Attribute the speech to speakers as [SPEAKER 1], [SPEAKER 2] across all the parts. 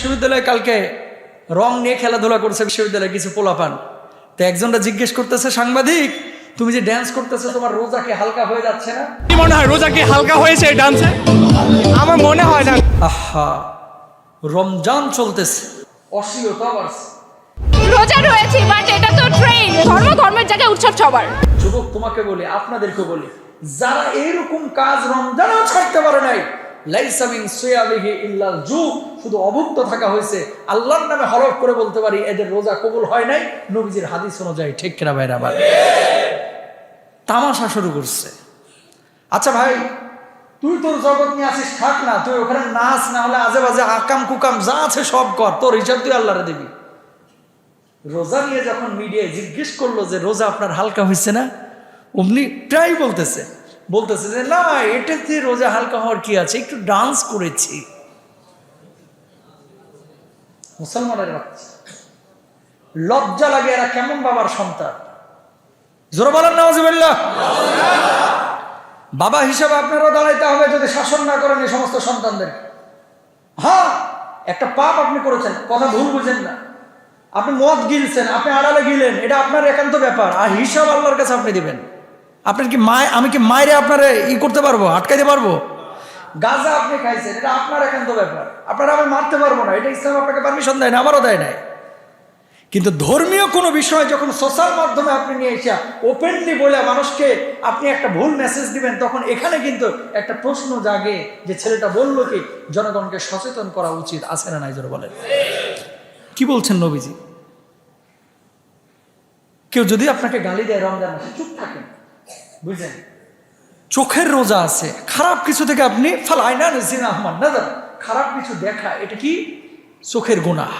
[SPEAKER 1] বিশ্ববিদ্যালয়ে কালকে রং নিয়ে খেলাধুলা করছে বিশ্ববিদ্যালয়ে কিছু পোলাপান। তো একজনটা জিজ্ঞেস করতেছে সাংবাদিক তুমি যে ড্যান্স করতেছো তোমার রোজা কি হালকা হয়ে যাচ্ছে না?
[SPEAKER 2] কি মনে হয় রোজা কি হালকা হয়েছে এই ডান্সে আমার মনে হয় না।
[SPEAKER 1] আহা রমজান চলতেছে। অশ্লীলতা বাড়ছে
[SPEAKER 3] রোজা রয়েছে বাট এটা তো ট্রেন ধর্ম ধর্মের জায়গায় উৎসব সবার।
[SPEAKER 1] যুবক তোমাকে বলি আপনাদেরকে বলি যারা এইরকম কাজ রমজানেও ছাড়তে পারে নাই লাইসা মিন সিয়ামিহি ইল্লাল জু শুধু অভুক্ত থাকা হয়েছে। আল্লাহর নামে হরফ করে বলতে পারি, এদের রোজা কবুল হয় নাই, নবীজির হাদিস অনুযায়ী, ঠিক কিনা ভাইরা আবার তামাশা শুরু করছে। আচ্ছা ভাই, তুই তোর জগৎ নিয়ে আসিস, থাক না, তুই ওখানে নাচ, না হলে আজে বাজে আকাম কুকাম যা আছে সব কর, তোর হিসাব তুই আল্লাহরে দিবি। রোজা নিয়ে যখন মিডিয়ায় জিজ্ঞেস করল যে, রোজা আপনার হালকা হয়েছে না? অমনি প্রায় বলতেছে বলতেছে যে, না, এটাতে রোজা হালকা হওয়ার কি আছে? একটু ডান্স করেছি। মুসলমানের লজ্জা লাগে এরা কেমন বাবার সন্তান? জোরে বলেন নওয়াজিবিল্লাহ বাবা হিসাবে আপনারও দাঁড়াইতে হবে যদি শাসন না করেন এই সমস্ত সন্তানদের। হ্যাঁ একটা পাপ আপনি করেছেন, কথা ভুল বুঝেন না। আপনি মদ গিলছেন, আপনি আড়ালে গিলেন, এটা আপনার একান্ত ব্যাপার। আর হিসাব আল্লাহর কাছে আপনি দিবেন। আপনার কি মায়, আমি কি মায়েরে আপনার ই করতে পারব, আটকাইতে পারব? গাজা আপনি খাইছেন, এটা আপনার একান্ত ব্যাপার। আপনারা আমি মারতে পারব না, এটা ইসলাম আপনাকে পারমিশন দেয় না, আমারও দেয় নাই। কিন্তু ধর্মীয় কোনো বিষয় যখন সোশ্যাল মাধ্যমে আপনি নিয়ে এসে ওপেনলি বলে মানুষকে আপনি একটা ভুল মেসেজ দিবেন, তখন এখানে কিন্তু একটা প্রশ্ন জাগে যে ছেলেটা বলল কি, জনগণকে সচেতন করা উচিত, আছে না নাই, জোরে বলেন। কি বলছেন নবীজি? কেউ যদি আপনাকে গালি দেয় রমজান মাসে, চুপ থাকেন। বুঝলেন চোখের রোজা আছে, খারাপ কিছু থেকে আপনি আহমান না খারাপ কিছু দেখা, এটা কি? চোখের গুনাহ।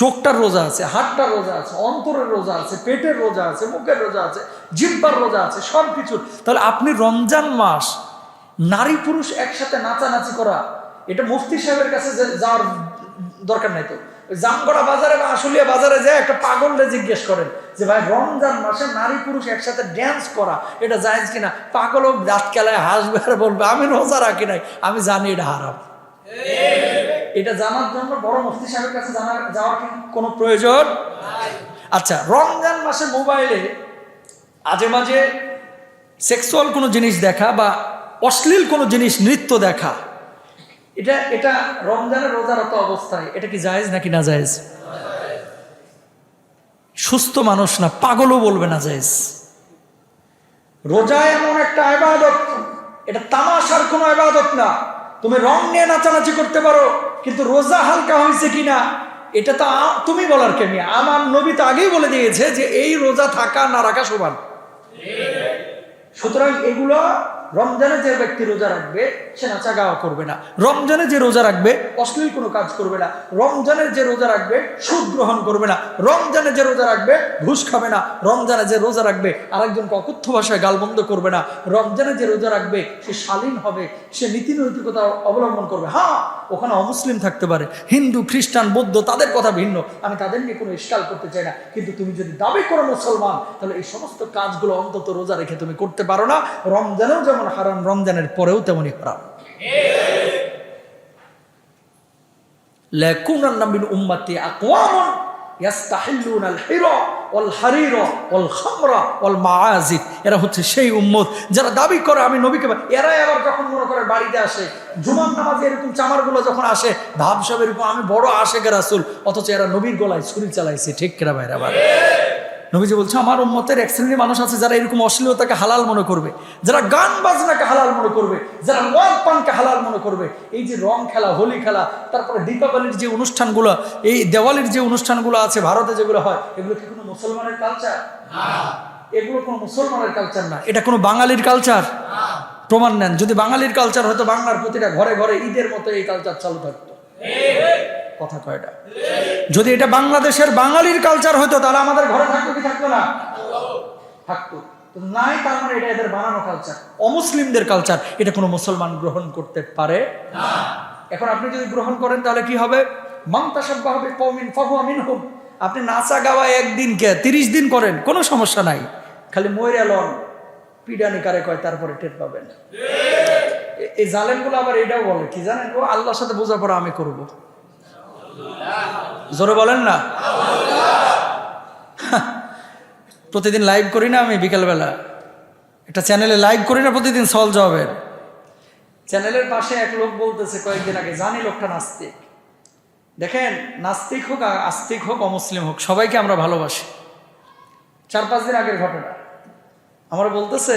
[SPEAKER 1] চোখটার রোজা আছে, হাতটার রোজা আছে, অন্তরের রোজা আছে, পেটের রোজা আছে, মুখের রোজা আছে, জিব্বার রোজা আছে, সব কিছু। তাহলে আপনি রমজান মাস, নারী পুরুষ একসাথে নাচানাচি করা, এটা মুফতি সাহেবের কাছে যাওয়ার দরকার নাই তো? জামগড়া বাজারে বা আশুলিয়া বাজারে যায় একটা পাগলরে জিজ্ঞেস করেন যে, ভাই, রমজান মাসে নারী পুরুষ একসাথে ড্যান্স করা, এটা জায়েজ কিনা? পাগলও রাত খেলায় হাসবে আর বলবে, আমি রোজা রাখি নাই, আমি জানি এটা হারাম। এটা জানার জন্য বড় মুফতি সাহেবের কাছে জানার যাওয়ার কোনো প্রয়োজন? আচ্ছা রমজান মাসে মোবাইলে আজে মাঝে সেক্সুয়াল কোনো জিনিস দেখা বা অশ্লীল কোনো জিনিস নৃত্য দেখা এটা এটা রমজানের রোজারত অবস্থায়, এটা কি জায়েজ নাকি না জায়েজ? সুস্থ মানুষ না, পাগলও বলবে না জায়েজ। রোজা এমন একটা আবাদত, এটা তামাশার কোনো আবাদত না। তুমি রং নিয়ে নাচানাচি করতে পারো, কিন্তু রোজা হালকা হয়েছে কিনা, এটা তো তুমি বলার কেমি আমার নবী তো আগেই বলে দিয়েছে যে এই রোজা থাকা না রাখা সমান। সুতরাং এগুলো রমজানে যে ব্যক্তি রোজা রাখবে, সে নাচা গাওয়া করবে না। রমজানে যে রোজা রাখবে, অশ্লীল কোনো কাজ করবে না। রমজানের যে রোজা রাখবে, সুদ গ্রহণ করবে না। রমজানে যে রোজা রাখবে, ঘুষ খাবে না। রমজানে যে রোজা রাখবে আরেকজনকে অকথ্য ভাষায় গালবন্ধ করবে না। রমজানে যে রোজা রাখবে, সে শালীন হবে, সে নীতি নৈতিকতা অবলম্বন করবে। হ্যাঁ ওখানে অমুসলিম থাকতে পারে, হিন্দু, খ্রিস্টান, বৌদ্ধ, তাদের কথা ভিন্ন। আমি তাদের নিয়ে কোনো ইস্কাল করতে চাই না। কিন্তু তুমি যদি দাবি করো মুসলমান, তাহলে এই সমস্ত কাজগুলো অন্তত রোজা রেখে তুমি করতে পারো না। রমজানেও যেমন হারাম, রমজানের পরেও তেমনই হারাম। লেকুন মিন উম্মাতি আকওয়ামুন ইয়াস্তাহিল্লুনাল হিরা অল হারির অল খামরা অল মায়াজিদ এরা হচ্ছে সেই উম্মত যারা দাবি করে আমি নবীকে এরা আবার যখন মনে করে বাড়িতে আসে জুমান নামাজে এরকম চামারগুলো যখন আসে ভাবসাব এরকম, আমি বড় আসে আসুল অথচ এরা নবীর গলায় শরীর চালাইছে, ঠিক কেরা ভাইরা? ভাই নবীজি বলছে, আমার উম্মতের এক শ্রেণির মানুষ আছে যারা এরকম অশ্লীলতাকে হালাল মনে করবে, যারা গান বাজনাকে হালাল মনে করবে, যারা মদ পানকে হালাল মনে করবে। এই যে রং খেলা, হোলি খেলা, তারপরে দীপাবলির যে অনুষ্ঠানগুলো, এই দেওয়ালির যে অনুষ্ঠানগুলো আছে, ভারতে যেগুলো হয়, এগুলো কি কোনো মুসলমানের কালচার এগুলো কোনো মুসলমানের কালচার না। এটা কোনো বাঙালির কালচার প্রমাণ নেন, যদি বাঙালির কালচার হয়তো বাংলার প্রতিটা ঘরে ঘরে ঈদের মতো এই কালচার চালু থাকতো। কথা কয়টা যদি এটা বাংলাদেশের বাঙালির কালচার হতো তাহলে আমাদের ঘরে থাকতো কি থাকতো না? থাকতো। নাই মানে এটা এদের বানানো কালচার অমুসলিমদের কালচার এটা কোনো মুসলমান গ্রহণ করতে পারে এখন আপনি যদি গ্রহণ করেন, তাহলে কি হবে? মাংতাসাব্বা হবে কৌমিন মিনহুম। আপনি নাচা গাওয়া একদিন কে তিরিশ দিন করেন, কোনো সমস্যা নাই। খালি ময়রা লন। কয়, তারপরে টের পাবেন। এই জালেমগুলো আবার এটাও বলে, কি জানেন? ও আল্লাহর সাথে বোঝাপড়া আমি করব। জোরে বলেন না? প্রতিদিন লাইভ করি না আমি বিকালবেলা। একটা চ্যানেলে লাইভ করি না, প্রতিদিন সল জবের চ্যানেলের পাশে এক লোক বলতেছে কয়েকদিন আগে, জানি লোকটা নাস্তিক। দেখেন, নাস্তিক হোক আস্তিক হোক, অমুসলিম হোক, সবাইকে আমরা ভালোবাসি। চার পাঁচ দিন আগের ঘটনা। আমার বলতেছে,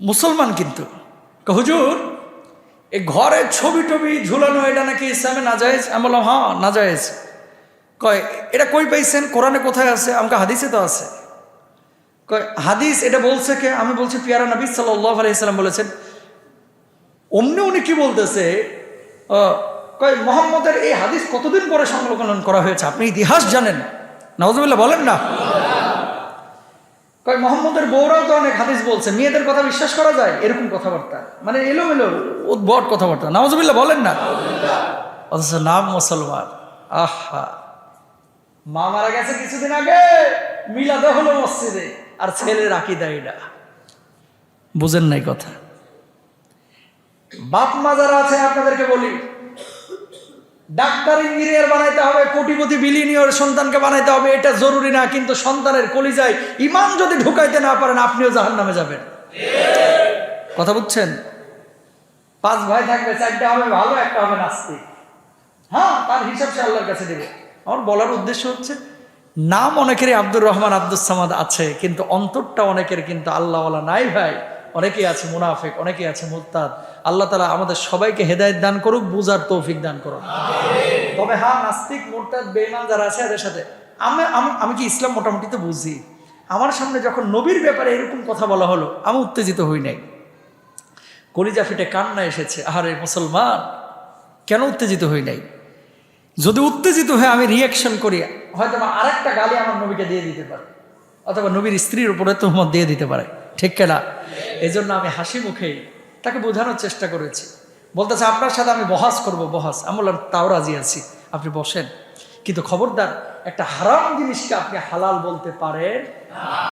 [SPEAKER 1] মুসলমান কিন্তু। হুজুর এই ঘরের ছবি টবি ঝুলানো, এটা নাকি ইসলামে না যায় আমি বললাম হ্যাঁ না যায় কয়, এটা কই পাইছেন? কোরআনে কোথায় আছে? আমাকে হাদিসে তো আছে। কয়, হাদিস, এটা বলছে কে? আমি বলছি, পিয়ারা নবী সাল্লাহ আলাইসাল্লাম বলেছেন। অমনি উনি কি বলতেছে? কয়, মোহাম্মদের এই হাদিস কতদিন পরে সংকলন করা হয়েছে? আপনি ইতিহাস জানেন। নওয়াজবিল্লা বলেন না। কয়, মোহাম্মদের বউরাও তো অনেক হাদিস বলছে, মেয়েদের কথা বিশ্বাস করা যায়? এরকম কথাবার্তা। মানে এলোমেলো উদ্ভট কথাবার্তা। নওয়াজবিল্লা বলেন না। অথচ নাম মুসলমান। আহা। মা মারা গেছে কিছুদিন আগে, মিলাদে হলো মসজিদে, আর ছেলে রাখি দেয় না বুঝেন নাই কথা। বাপ মা যারা আছে, আপনাদেরকে বলি ডাক্তার ইঞ্জিনিয়ার বানাইতে হবে, কোটিপতি বিলিনিয়র সন্তানকে বানাইতে হবে, এটা জরুরি না, কিন্তু সন্তানের কলিজায় ইমান যদি ঢুকাইতে না পারেন, আপনিও জাহান নামে যাবেন। কথা বুঝছেন? পাঁচ ভাই থাকবে, চারটা হবে, ভালো, একটা হবে নাস্তিক। হ্যাঁ তার হিসাব সে আল্লাহর কাছে দেবে। আমার বলার উদ্দেশ্য হচ্ছে, নাম অনেকেরই আব্দুর রহমান আব্দুল সামাদ আছে, কিন্তু অন্তরটা অনেকের কিন্তু আল্লাহওয়ালা নাই ভাই। অনেকেই আছে মুনাফেক অনেকেই আছে মুরতাদ। আল্লাহ তালা আমাদের সবাইকে হেদায়ত দান করুক বুঝার তৌফিক দান করুক। তবে হ্যাঁ নাস্তিক মোরতাদ বেইমান যারা আছে এদের সাথে আমি আমি- কি ইসলাম মোটামুটি তো বুঝি। আমার সামনে যখন নবীর ব্যাপারে এরকম কথা বলা হলো আমি উত্তেজিত হই নাই। কলিজা ফিটে কান্না এসেছে আহারে মুসলমান কেন উত্তেজিত হই নাই? যদি উত্তেজিত হয়ে আমি রিয়াকশন করি হয়তো বা আরেকটা গালি আমার নবীকে দিয়ে দিতে পারে অথবা নবীর স্ত্রীর উপরে তোমার দিয়ে দিতে পারে। ঠিক কেনা? এই জন্য আমি হাসি মুখে তাকে বোঝানোর চেষ্টা করেছি। বলতেছে, আপনার সাথে আমি বহাস করব, বহাস। আমি বললাম, তাও রাজি আছি, আপনি বসেন। কিন্তু খবরদার একটা হারাম জিনিসকে আপনি হালাল বলতে পারেন